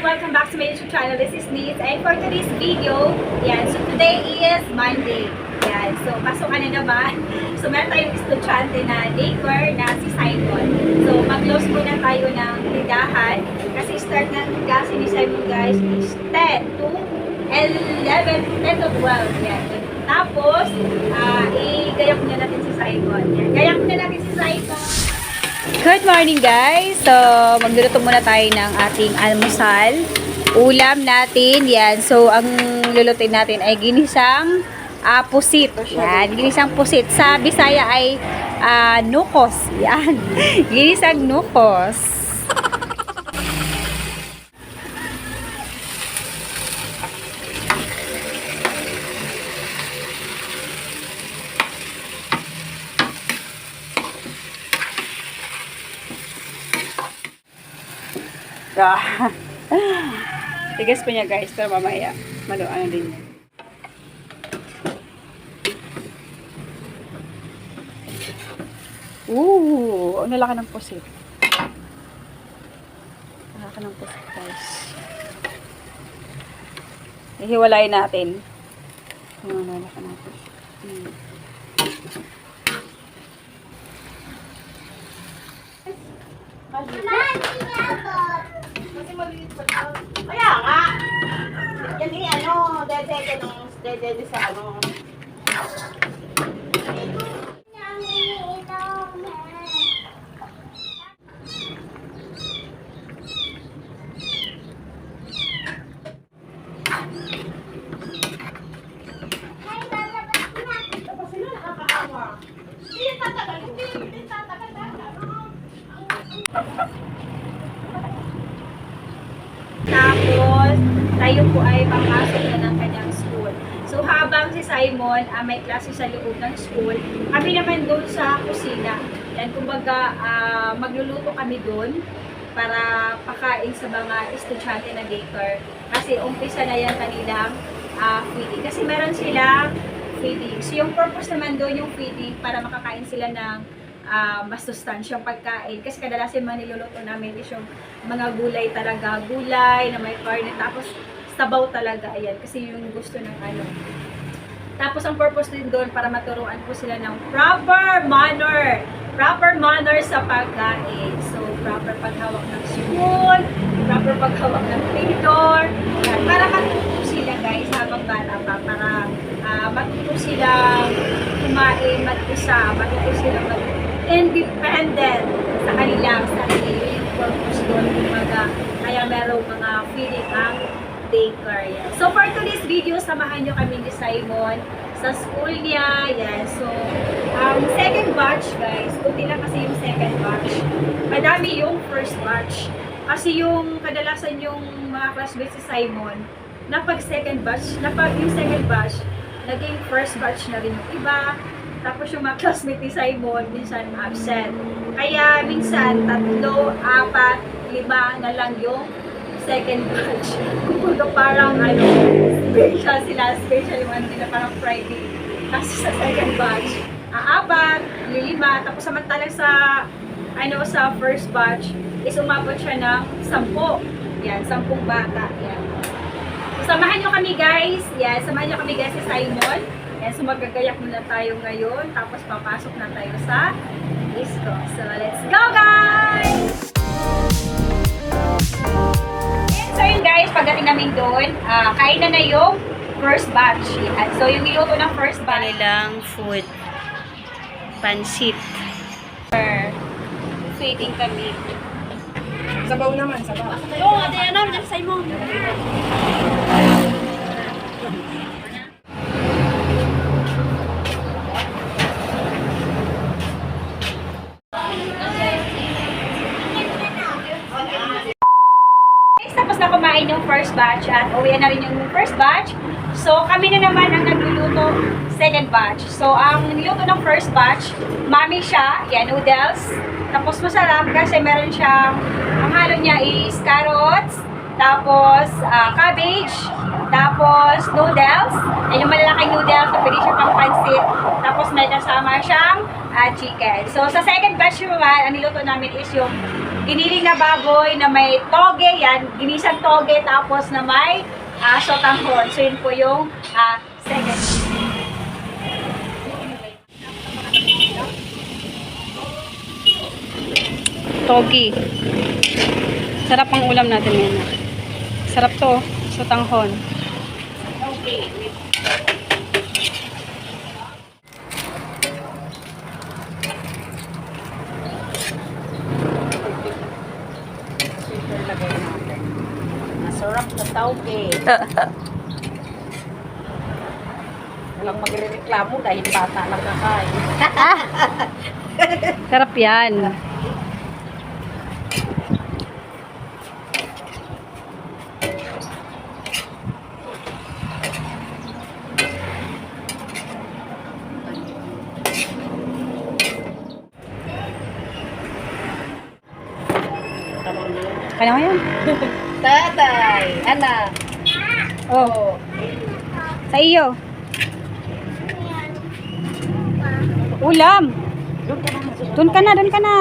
Welcome back to my YouTube channel. This is Liz. And for today's video, yan, so today is Monday. Yan, so pasukan na naman. So meron tayong estudyante na daycare na si Simon. So mag-close muna tayo ng ligahan. Kasi start ng klase ni Simon guys is 10 to 11, 10 to 12. Yan. Tapos, ah i-gayak muna natin si Simon. Yan. Gayak muna natin si Simon. Good morning guys! So, magluluto muna tayo ng ating almusal. Ulam natin, yan. So, ang lulutuin natin ay ginisang ah, pusit. Yan, ginisang pusit. Sa Bisaya ay ah, nukos. Yan, ginisang nukos. Ah. Tigas pa niya guys, pero mamaya. Malo, ano din yan. Ooh, ang lalaki ng pusit. Lalaki ng pusit guys. Ihiwalayin natin. Ang lalaki ng pusit. Hmm. Kaya nga. Yan eh, ano, dede nung dede sa ano. Tapos sila nakakaawa. Hindi tatagal, hindi, hindi tatagal. Tapos, tayo po ay papasok na ng kanyang school. So, habang si Simon ah, may klase sa loob ng school, kami naman doon sa kusina. Yan, kumbaga, ah, magluluto kami doon para pakain sa mga estudyante na daycare. Kasi umpisa na yan kanilang ah, feeding. Kasi meron silang feeding. So, yung purpose naman doon, yung feeding, para makakain sila ng ah, mas sustansyang pagkain. Kasi kadalasan mga niluluto namin is yung mga gulay talaga. Gulay na may karne. Tapos sabaw talaga. Ayan. Kasi yung gusto ng ano. Tapos ang purpose din doon para maturuan po sila ng proper manner. Proper manner sa pagkain. So, proper paghawak ng spoon, proper paghawak ng. Yan. Para matuto sila guys habang bata pa. Para ah, matuto silang kumain, mag-isa, matuto silang mag independent sa kanilang sarili. Yung purpose doon, kumbaga, kaya merong mga feeling ang Yan. So, for today's video, samahan nyo kami ni Simon sa school niya. Yan. So, um, second batch, guys. Kunti lang kasi yung second batch. Madami yung first batch. Kasi yung kadalasan yung mga classmates si Simon, napag second batch, napag yung second batch, naging first batch na rin yung iba. Tapos yung mga classmate ni Simon, minsan absent. Kaya minsan, tatlo, apat, lima na lang yung second batch. Kumbaga parang ano, special sila, special ano nila, parang Friday. Kasi sa second batch, aapat, lima, tapos samantalang sa ano sa first batch is umabot siya ng sampo. Yan, sampung bata. Yan. So, samahan nyo kami guys. Yan, samahan nyo kami guys si Simon. Yan, so magagayak muna tayo ngayon. Tapos papasok na tayo sa disco. So, let's go guys! Pagdating namin doon, ah, kain na na yung first batch. Yan. So yung niluto ng first batch. kanilang food. Pansit. Waiting kami. Sabaw naman, sabaw. Oo, ate, ano, nasa mo. Guys, tapos na kumain yung first batch at uwi na rin yung first batch. So, kami na naman ang nagluluto second batch. So, ang niluto ng first batch, mami siya, yan, noodles. Tapos masarap kasi meron siyang, ang halo niya is carrots, tapos ah, cabbage, tapos noodles, yan yung malalaking noodles, na pwede siya pang pansit, tapos may kasama siyang ah, chicken. So, sa second batch naman, ang niluto namin is yung giniling na baboy na may toge, yan, ginisang toge, tapos na may uh, sotanghon. So, yun po yung ah, second. Togi. Sarap ang ulam natin ngayon. Sarap to, sa tanghon. Okay. Super lagay natin. Masarap tauke. Walang magre-reklamo dahil bata lang kakain. Sarap yan. Kaya mo yan? Tatay, anak. Oh. Sa iyo. Ulam. Doon ka na, Doon ka na.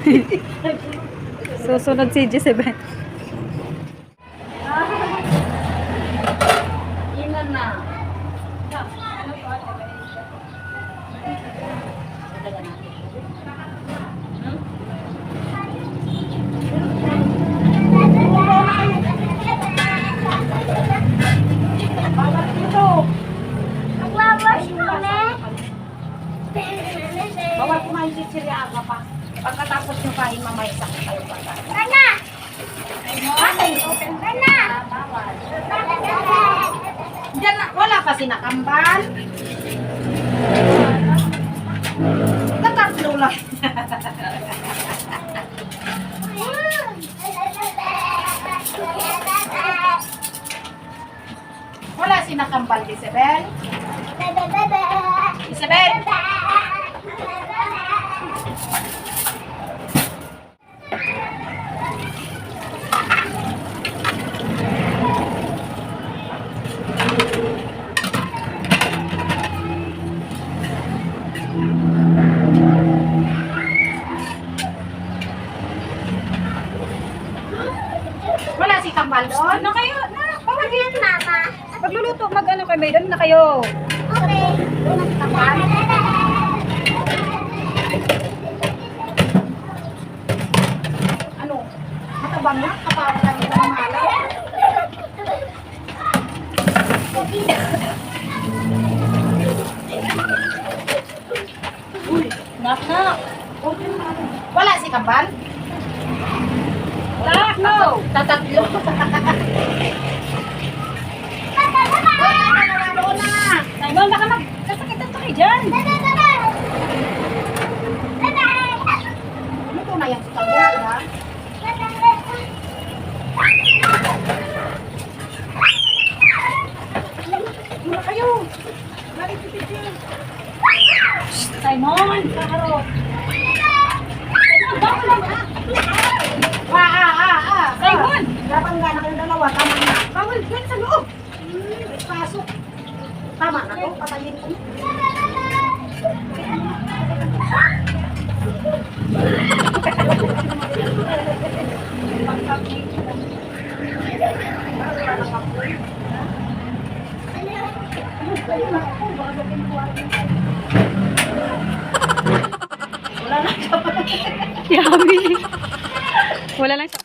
Susunod si Jezebel. Inan na. Ka pa. Pagkatapos nyo kain, mamaya sa kayo pa. Kana! Atay, Kana! bawal. Diyan na, wala pa sinakambal. Tatatlo lang. Wala sinakambal, Isabel. Isabel! Wala doon. Ano kayo? Na, bawal Yan, mama. Magluluto, mag-ano kayo, may na kayo. Okay. Ano? Matabang na? Kapawag lang mga malay. Uy, nakak. Wala si Kambal? Tak, no! Tatatlo. Doon na. Simon, baka magkasakit ang tayo dyan. Ano na yan sa Kambal, ha? Ano na kayo? Simon, kaharot. Simon, bawal lang ha. Ah, ah, ah, ah. Simon! Dapat nga na kayong dalawa. Tama na. Bawal dyan sa loob. May pasok. Tama na to. Patayin ko. Wala na siya. Yummy. Wala lang sa...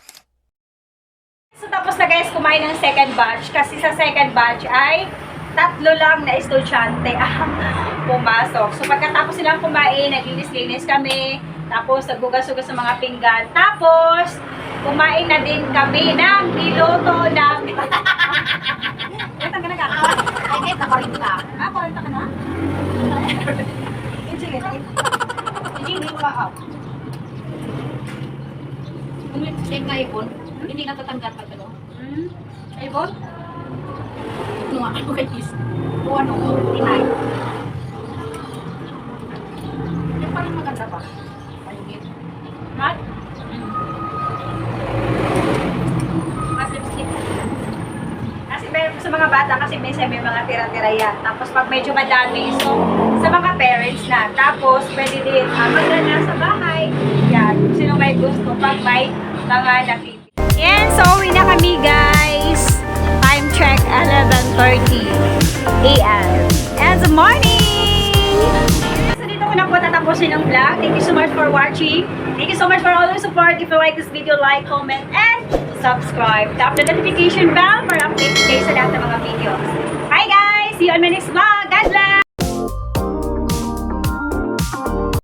So tapos na guys, kumain ng second batch. Kasi sa second batch ay tatlo lang na estudyante ang pumasok. So pagkatapos silang kumain, naglinis-linis kami. Tapos nagbugas-ugas ng mga pinggan. Tapos, kumain na din kami ng niloto ng... Ito ka na ka? Ay, kahit nakarinta. Ah, 40 ka na? Hindi ko ka Ano yung check na ipon? Hindi natatanggal pag ano? Hmm? Ipon? Ano nga ako kay Kiss? O ano? Tinay? Yung parang maganda pa. Ayun. Mat? Mas lipstick. Kasi may, sa mga bata, kasi minsan may mga tira-tira yan. Tapos pag medyo madami, so sa mga parents na. Tapos pwede din uh, magdala sa bahay. Yan. sino may gusto pag may mga nakita. Yan, so uwi na kami guys. Check, 11.30 a.m. And the morning! So dito ko na po tatapusin ang vlog. Thank you so much for watching. Thank you so much for all your support. If you like this video, like, comment, and subscribe. Tap the notification bell para update kayo sa lahat ng mga videos. Bye guys! See you on my next vlog!